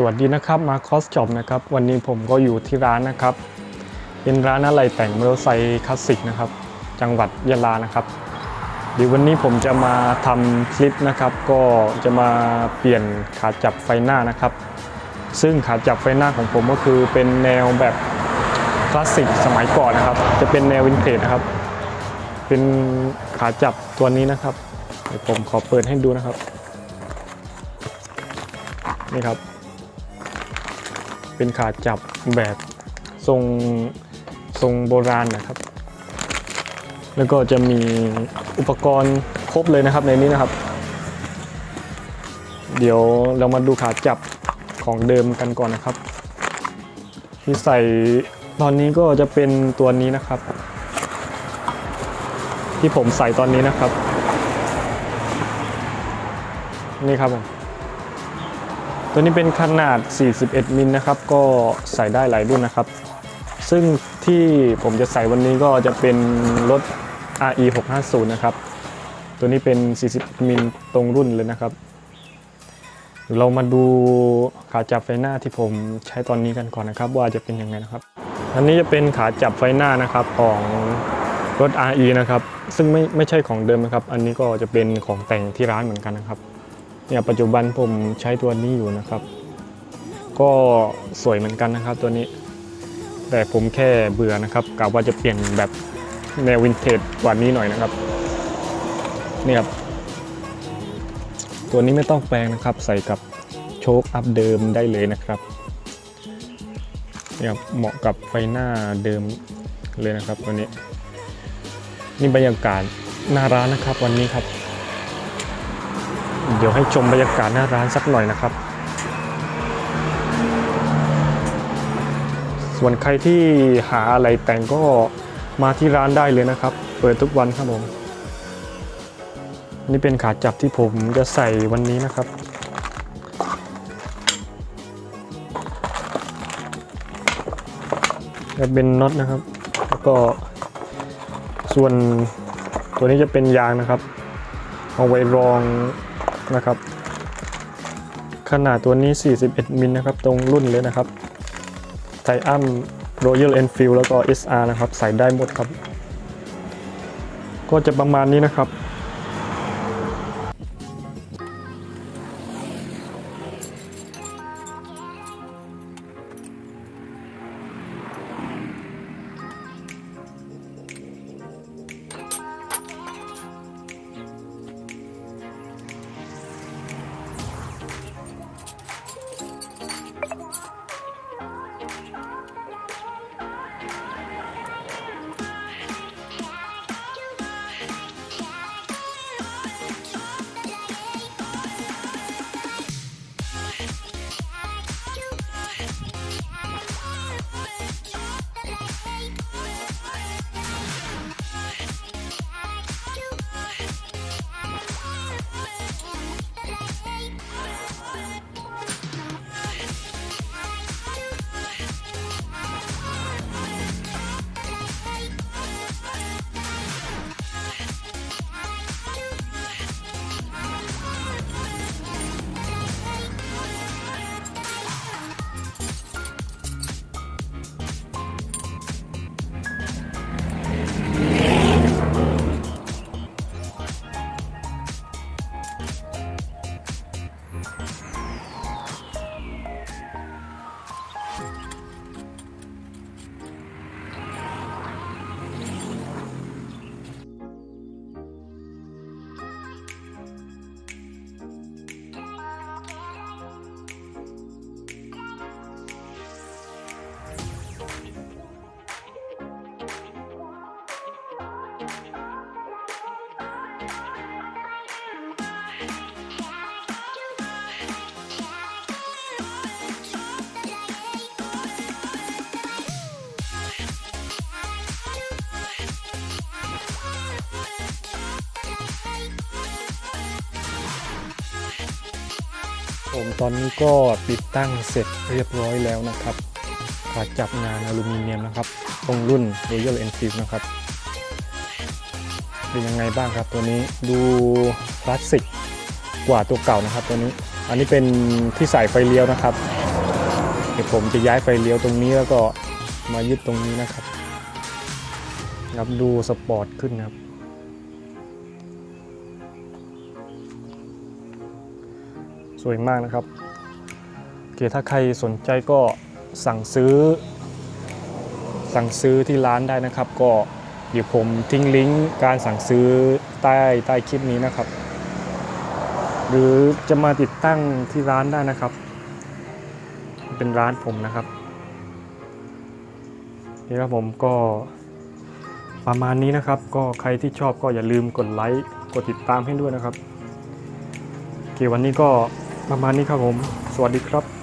สวัสดีนะครับมาคอสจอบนะครับ วันนี้ผมก็อยู่ที่ร้านนะครับ เป็นร้านอะไรแต่งมอเตอร์ไซค์คลาสสิกนะครับ จังหวัดยะลานะครับเดี๋ยววันนี้ผมจะมาทำคลิปนะครับ ก็จะมาเปลี่ยนขาจับไฟหน้านะครับ ซึ่งขาจับไฟหน้าของผมก็คือเป็นแนวแบบคลาสสิกสมัยก่อนนะครับ จะเป็นแนววินเทจนะครับ เป็นขาจับตัวนี้นะครับเดี๋ยวผมขอเปิดให้ดูนะครับนี่ครับ เป็นขาจับแบบทรงทรงโบราณนะครับ แล้วก็จะมีอุปกรณ์ครบเลยนะครับในนี้นะครับ เดี๋ยวเรามาดูขาจับของเดิมกันก่อนนะครับ ที่ใส่ตอนนี้ก็จะเป็นตัวนี้นะครับ ที่ผมใส่ตอนนี้นะครับ นี่ครับผม ตัวนี้เป็นขนาด 41 มิลนะครับ ก็ใส่ได้หลายรุ่นนะครับ ซึ่งที่ผมจะใส่วันนี้ก็จะเป็นรถ RE 650นะครับ ตัวนี้เป็น 40 มิลตรงรุ่นเลยนะครับ เรามาดูขาจับไฟหน้าที่ผมใช้ตอนนี้กันก่อนนะครับ ว่าจะเป็นยังไงนะครับ อันนี้จะเป็นขาจับไฟหน้านะครับของรถ RE นะครับ ซึ่งไม่ไม่ใช่ของเดิมนะครับ อันนี้ก็จะเป็นของแต่งที่ร้านเหมือนกันนะครับ เนี่ยปัจจุบันผมใช้ตัวนี้อยู่นะครับ ก็สวยเหมือนกันนะครับตัวนี้ แต่ผมแค่เบื่อนะครับกะว่าจะเปลี่ยนแบบแนววินเทจกว่านี้หน่อยนะครับเนี่ยครับตัวนี้ไม่ต้องแปลงนะครับ ใส่กับโชคอัพเดิมได้เลยนะครับเนี่ยเหมาะกับไฟหน้าเดิมเลยนะครับตัวนี้ นี่บรรยากาศหน้าร้านนะครับวันนี้ครับ เดี๋ยวให้ชมบรรยากาศหน้าร้านสักหน่อยนะครับ ส่วนใครที่หาอะไรแต่งก็มาที่ร้านได้เลยนะครับ เปิดทุกวันครับผม นี่เป็นขาจับที่ผมจะใส่วันนี้นะครับจะเป็นน็อตนะครับ แล้วก็ส่วนตัวนี้จะเป็นยางนะครับ เอาไว้รอง นะครับ ขนาดตัวนี้ 41มิลนะครับ ตรงรุ่นเลยนะครับไทอัม Royal Enfield แล้วก็ SR นะครับ ใส่ได้หมดครับ ก็จะประมาณนี้นะครับ ผมตอนนี้ก็ติดตั้งเสร็จเรียบร้อยแล้วนะครับขาจับงานอลูมิเนียมนะครับตรงรุ่น Royal Enfield นะครับ เป็นยังไงบ้างครับตัวนี้ดูคลาสสิกกว่าตัวเก่านะครับ ตัวนี้อันนี้เป็นที่ใส่ไฟเลี้ยวนะครับเดี๋ยวผมจะย้ายไฟเลี้ยวตรงนี้แล้วก็มายึดตรงนี้นะครับครับดูสปอร์ตขึ้นครับ วยมากนะครับโอเคถ้าใครสนใจก็สั่งซื้อ สั่งซื้อที่ร้านได้นะครับ ก็เดี๋ยวผมทิ้งลิงก์การสั่งซื้อใต้ใต้คลิปนี้นะครับ หรือจะมาติดตั้งที่ร้านได้นะครับ เป็นร้านผมนะครับนี่ครับผมก็ประมาณนี้นะครับ ก็ใครที่ชอบก็อย่าลืมกดไลค์กดติดตามให้ด้วยนะครับโอเควันนี้ก็ ประมาณนี้ครับผม สวัสดีครับ